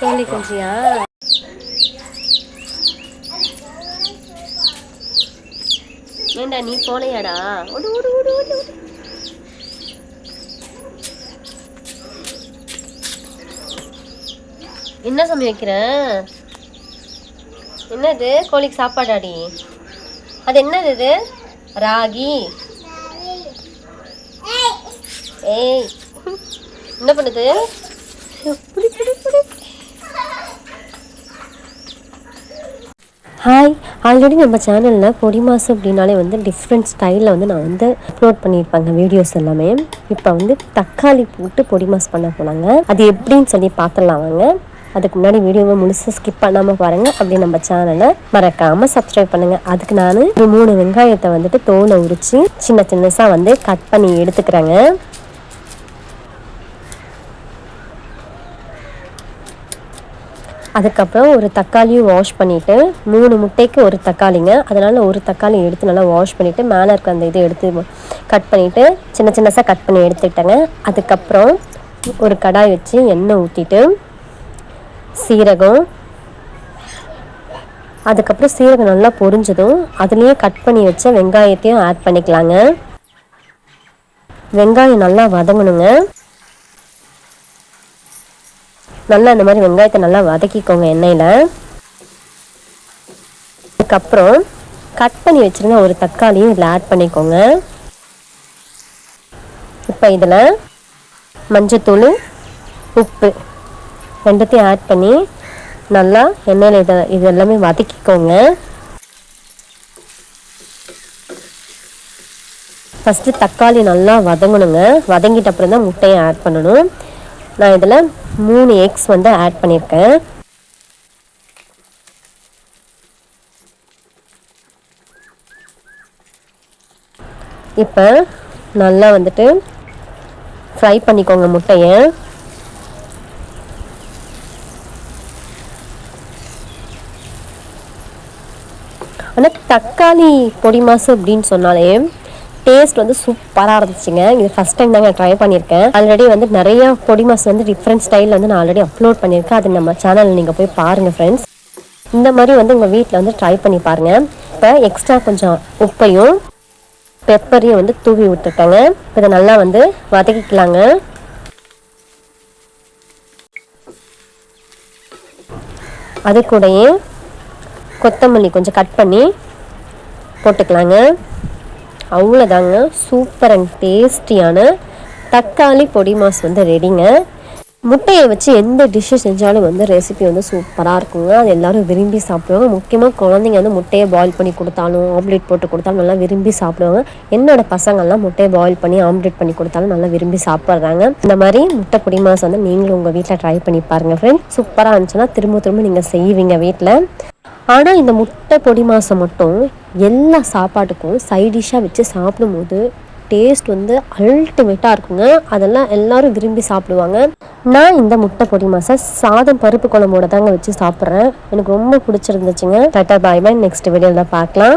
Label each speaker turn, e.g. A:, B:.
A: கோழி குஞ்சியா? ஏண்டா நீ போலையாடா? ஓடு ஓடு ஓடு ஓடு என்ன சமையல் வைக்கிறேன் என்னது? கோழிக்கு சாப்பாடாடி? அது என்னது இது? ராகி. ஏய் என்ன பண்ணுது? ஹாய் ஆல்ரெடி நம்ம சேனலில் பொடி மாசு அப்படின்னாலே வந்து டிஃப்ரெண்ட் ஸ்டைலில் வந்து நான் வந்து அப்லோட் பண்ணியிருப்பாங்க வீடியோஸ் எல்லாமே. இப்போ வந்து தக்காளி போட்டு பொடி மாஸ் பண்ண போனாங்க அது எப்படின்னு சொல்லி பார்த்துடலாம் வாங்க. அதுக்கு முன்னாடி வீடியோவை முழுசாக ஸ்கிப் பண்ணாமல் பாருங்கள் அப்படி நம்ம சேனலை மறக்காமல் சப்ஸ்கிரைப் பண்ணுங்கள் அதுக்கு நான் ஒரு மூணு வெங்காயத்தை வந்துட்டு தோலை உரித்து சின்ன சின்னசாக வந்து கட் பண்ணி எடுத்துக்கிறேங்க. அதுக்கப்புறம் ஒரு தக்காளியும் வாஷ் பண்ணிவிட்டு மூணு முட்டைக்கு ஒரு தக்காளிங்க. அதனால் ஒரு தக்காளி எடுத்து நல்லா வாஷ் பண்ணிவிட்டு மேலே இருக்க அந்த இதை எடுத்து கட் பண்ணிவிட்டு சின்ன சின்னசாக கட் பண்ணி எடுத்துக்கிட்டேங்க. அதுக்கப்புறம் ஒரு கடாய் வச்சு எண்ணெய் ஊற்றிட்டு சீரகம். அதுக்கப்புறம் சீரகம் நல்லா பொரிஞ்சதும் அதுலேயே கட் பண்ணி வச்ச வெங்காயத்தையும் ஆட் பண்ணிக்கலாங்க. வெங்காயம் நல்லா வதங்கணுங்க. நல்லா இந்த மாதிரி வெங்காயத்தை நல்லா வதக்கிக்கோங்க எண்ணெயில். அதுக்கப்புறம் கட் பண்ணி வச்சுருந்த ஒரு தக்காளியும் இதில் ஆட் பண்ணிக்கோங்க. இப்போ இதில் மஞ்சத்தூள் உப்பு ரெண்டுத்தையும் ஆட் பண்ணி நல்லா எண்ணெயில் இதை இது எல்லாமே வதக்கிக்கோங்க. ஃபஸ்ட்டு தக்காளி நல்லா வதங்கணுங்க. வதங்கிட்ட அப்புறம் தான் முட்டையை ஆட் பண்ணணும். நான் இதில் மூணு எக்ஸ் வந்து ஆட் பண்ணியிருக்கேன் இப்போ நல்லா வந்துட்டு ஃப்ரை பண்ணிக்கோங்க முட்டையை. ஆனால் தக்காளி பொடி மாசு அப்படின்னு சொன்னாலே டேஸ்ட் வந்து சூப்பராக இருந்துச்சுங்க. இது ஃபஸ்ட் டைம் தாங்க ட்ரை பண்ணியிருக்கேன். ஆல்ரெடி வந்து நிறைய பொடி மாஸ் வந்து டிஃப்ரெண்ட் ஸ்டைலில் வந்து நான் ஆல்ரெடி அப்லோட் பண்ணியிருக்கேன். அது நம்ம சேனலில் நீங்கள் போய் பாருங்கள் ஃப்ரெண்ட்ஸ் இந்த மாதிரி வந்து உங்கள் வீட்டில் வந்து ட்ரை பண்ணி பாருங்கள் இப்போ எக்ஸ்ட்ரா கொஞ்சம் உப்பையும் பெப்பரையும் வந்து தூவி விட்டுருக்கேங்க இதை நல்லா வந்து வதக்கிக்கலாங்க. அது கூடயே கொத்தமல்லி கொஞ்சம் கட் பண்ணி போட்டுக்கலாங்க. அவ்வளோதாங்க சூப்பர் அண்ட் டேஸ்டியான தக்காளி பொடி மாஸ் வந்து ரெடிங்க முட்டையை வச்சு எந்த டிஷ்ஷு செஞ்சாலும் வந்து ரெசிபி வந்து சூப்பராக இருக்குங்க. அது எல்லாரும் விரும்பி சாப்பிடுவாங்க. முக்கியமாக குழந்தைங்க வந்து முட்டையை பாயில் பண்ணி கொடுத்தாலும் ஆம்லேட் போட்டு கொடுத்தாலும் நல்லா விரும்பி சாப்பிடுவாங்க. என்னோடய பசங்கள்லாம் முட்டையை பாயில் பண்ணி ஆம்லேட் பண்ணி கொடுத்தாலும் நல்லா விரும்பி சாப்பிட்றாங்க. இந்த மாதிரி முட்டை பொடி மாஸ் வந்து நீங்களும் உங்கள் வீட்டில் ட்ரை பண்ணி பாருங்கள் ஃப்ரெண்ட் சூப்பராக இருந்துச்சுன்னா திரும்ப திரும்ப நீங்கள் செய்வீங்க வீட்டில் ஆனால் இந்த முட்டை பொடி மாசம் மட்டும் எல்லா சாப்பாட்டுக்கும் சைடிஷ்ஷாக வச்சு சாப்பிடும்போது டேஸ்ட் வந்து அல்டிமேட்டாக இருக்குங்க. அதெல்லாம் எல்லாரும் விரும்பி சாப்பிடுவாங்க. நான் இந்த முட்டை பொடி மாசம் சாதம் பருப்பு குழம்போட தாங்க வச்சு சாப்பிட்றேன். எனக்கு ரொம்ப பிடிச்சிருந்துச்சுங்க. டாட்டா பாய் பாய் நெக்ஸ்ட் வீடியோவில் பார்க்கலாம்.